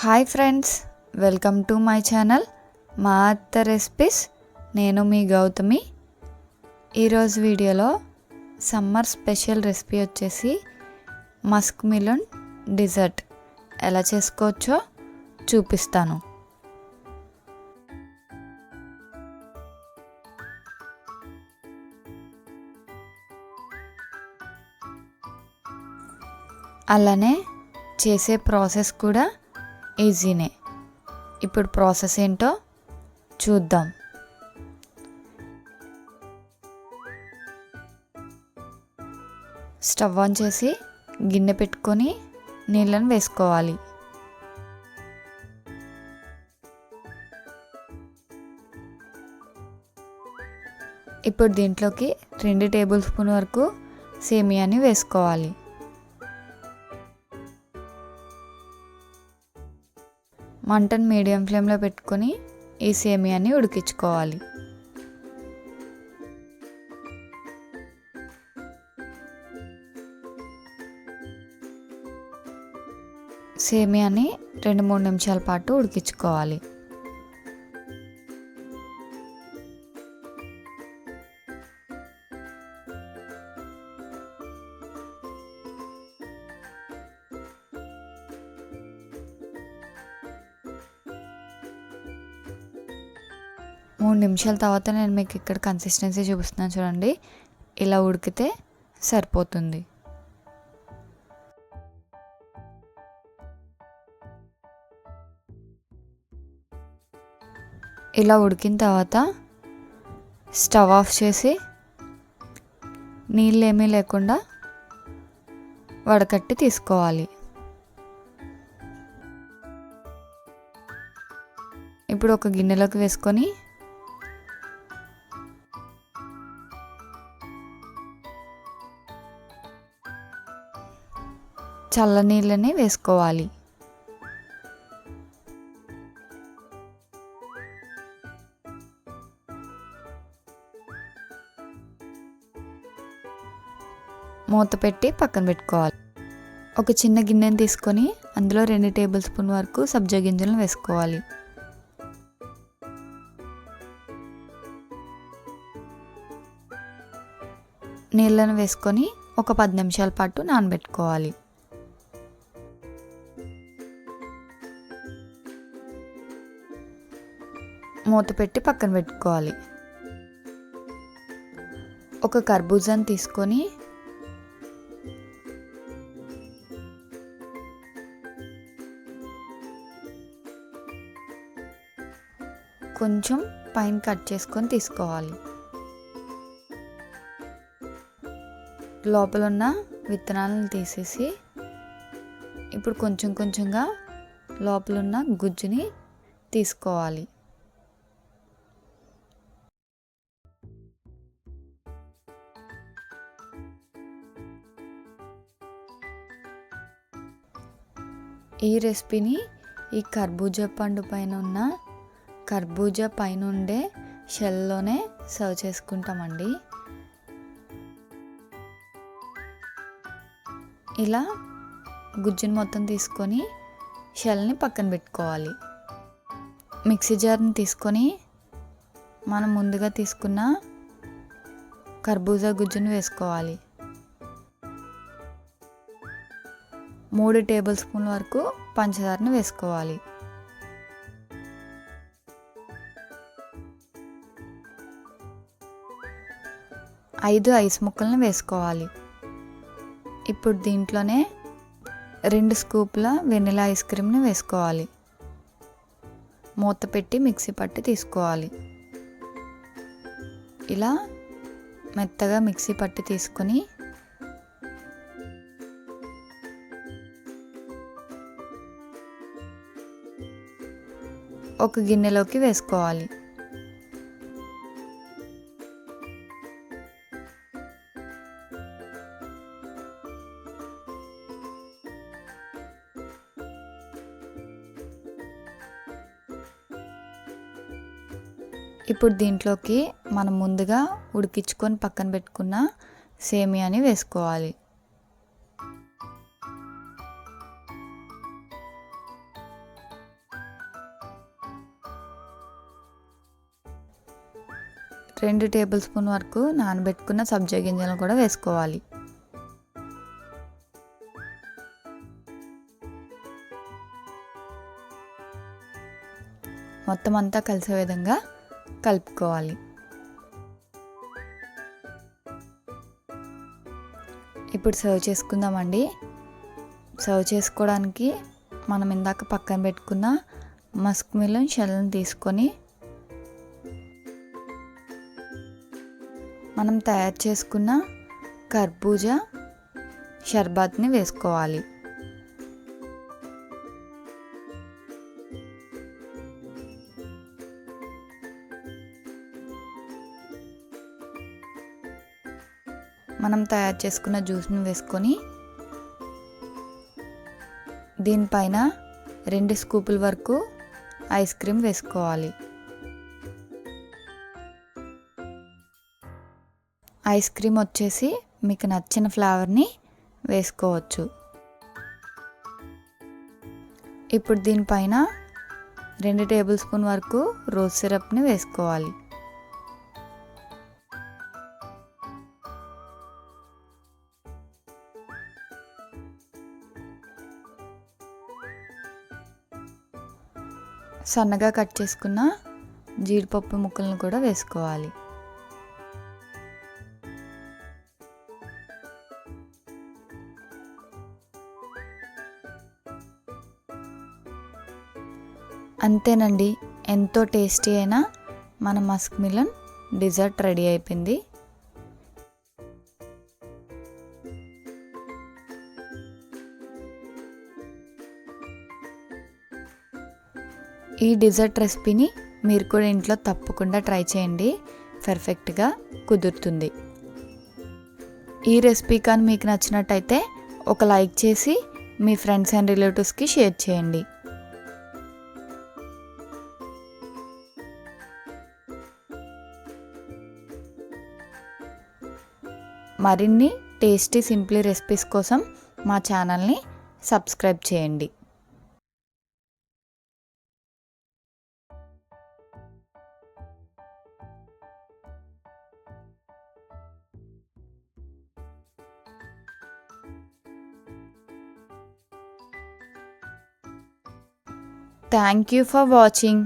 Hi friends welcome to my channel మా అత్త recipes. నేను మీ గౌతమి. ఈరోజు వీడియోలో సమ్మర్ స్పెషల్ రెసిపీ వచ్చేసి మస్క్ మిలన్ డిజర్ట్. ఎలా చేసుకోవచ్చో చూపిస్తాను. అలానే చేసే ప్రాసెస్ కూడా ఈజీనే ఇప్పుడు ప్రాసెస్ ఏంటో చూద్దాం. స్టవ్ ఆన్ చేసి గిన్నె పెట్టుకొని నీళ్ళని వేసుకోవాలి. ఇప్పుడు దీంట్లోకి రెండు టేబుల్ స్పూన్ వరకు సేమియాని వేసుకోవాలి. మంటను మీడియం ఫ్లేమ్లో పెట్టుకొని ఈ సేమియాని ఉడికించుకోవాలి. సేమియాని రెండు మూడు నిమిషాల పాటు ఉడికించుకోవాలి. మూడు నిమిషాల తర్వాత నేను మీకు ఇక్కడ కన్సిస్టెన్సీ చూపిస్తున్నాను చూడండి. ఇలా ఉడికితే సరిపోతుంది. ఇలా ఉడికిన తర్వాత స్టవ్ ఆఫ్ చేసి నీళ్ళు ఏమీ లేకుండా వడకట్టి తీసుకోవాలి. ఇప్పుడు ఒక గిన్నెలోకి వేసుకొని చల్ల నీళ్ళని వేసుకోవాలి. మూత పెట్టి పక్కన పెట్టుకోవాలి. ఒక చిన్న గిన్నెని తీసుకొని అందులో రెండు టేబుల్ స్పూన్ వరకు సబ్జా గింజలను వేసుకోవాలి. నీళ్ళను వేసుకొని ఒక పది నిమిషాల పాటు నానబెట్టుకోవాలి. మూత పెట్టి పక్కన పెట్టుకోవాలి. ఒక కర్బూజాని తీసుకొని కొంచెం పైన కట్ చేసుకొని తీసుకోవాలి. లోపల ఉన్న విత్తనాలను తీసేసి ఇప్పుడు కొంచెం కొంచెంగా లోపల ఉన్న గుజ్జుని తీసుకోవాలి. ఈ రెసిపీని ఈ కర్బూజా పండు పైన ఉన్న కర్బూజా పైన ఉండే షెల్లోనే సర్వ్ చేసుకుంటామండి. ఇలా గుజ్జుని మొత్తం తీసుకొని షెల్ని పక్కన పెట్టుకోవాలి. మిక్సీ జార్ని తీసుకొని మనం ముందుగా తీసుకున్న కర్బూజా గుజ్జుని వేసుకోవాలి. మూడు టేబుల్ స్పూన్ వరకు పంచదారని వేసుకోవాలి. ఐదు ఐస్ ముక్కలను వేసుకోవాలి. ఇప్పుడు దీంట్లోనే రెండు స్కూప్ల వెనిలా ఐస్ క్రీమ్ని వేసుకోవాలి. మూత పెట్టి మిక్సీ పట్టి తీసుకోవాలి. ఇలా మెత్తగా మిక్సీ పట్టి తీసుకొని ఒక గిన్నెలోకి వేసుకోవాలి. ఇప్పుడు దీంట్లోకి మనం ముందుగా ఉడికించుకొని పక్కన పెట్టుకున్న సేమియాని వేసుకోవాలి. రెండు టేబుల్ స్పూన్ వరకు నానబెట్టుకున్న సబ్జా గింజలను కూడా వేసుకోవాలి. మొత్తం అంతా కలిసే విధంగా కలుపుకోవాలి. ఇప్పుడు సర్వ్ చేసుకుందామండి. సర్వ్ చేసుకోవడానికి మనం ఇందాక పక్కన పెట్టుకున్న మస్క్ మిలన్ షెల్ని తీసుకొని మనం తయారు చేసుకున్న కర్బూజా షర్బత్ని వేసుకోవాలి. మనం తయారు చేసుకున్న జ్యూస్ని వేసుకొని దీనిపైన రెండు స్కూపుల వరకు ఐస్ క్రీమ్ వేసుకోవాలి. ఐస్ క్రీమ్ వచ్చేసి మీకు నచ్చిన ఫ్లేవర్ని వేసుకోవచ్చు. ఇప్పుడు దీనిపైన రెండు టేబుల్ స్పూన్ వరకు రోజ్ సిరప్ని వేసుకోవాలి. సన్నగా కట్ చేసుకున్న జీడిపప్పు ముక్కలను కూడా వేసుకోవాలి. అంతేనండి. ఎంతో టేస్టీ అయిన మన మస్క్ మిలన్ డిజర్ట్ రెడీ అయిపోయింది. ఈ డిజర్ట్ రెసిపీని మీరు కూడా ఇంట్లో తప్పకుండా ట్రై చేయండి. పర్ఫెక్ట్గా కుదురుతుంది. ఈ రెసిపీ కానీ మీకు నచ్చినట్టయితే ఒక లైక్ చేసి మీ ఫ్రెండ్స్ అండ్ రిలేటివ్స్కి షేర్ చేయండి. మరిన్ని టేస్టీ సింప్లీ రెసిపీస్ కోసం మా ఛానల్ని సబ్స్క్రైబ్ చేయండి. Thank you for watching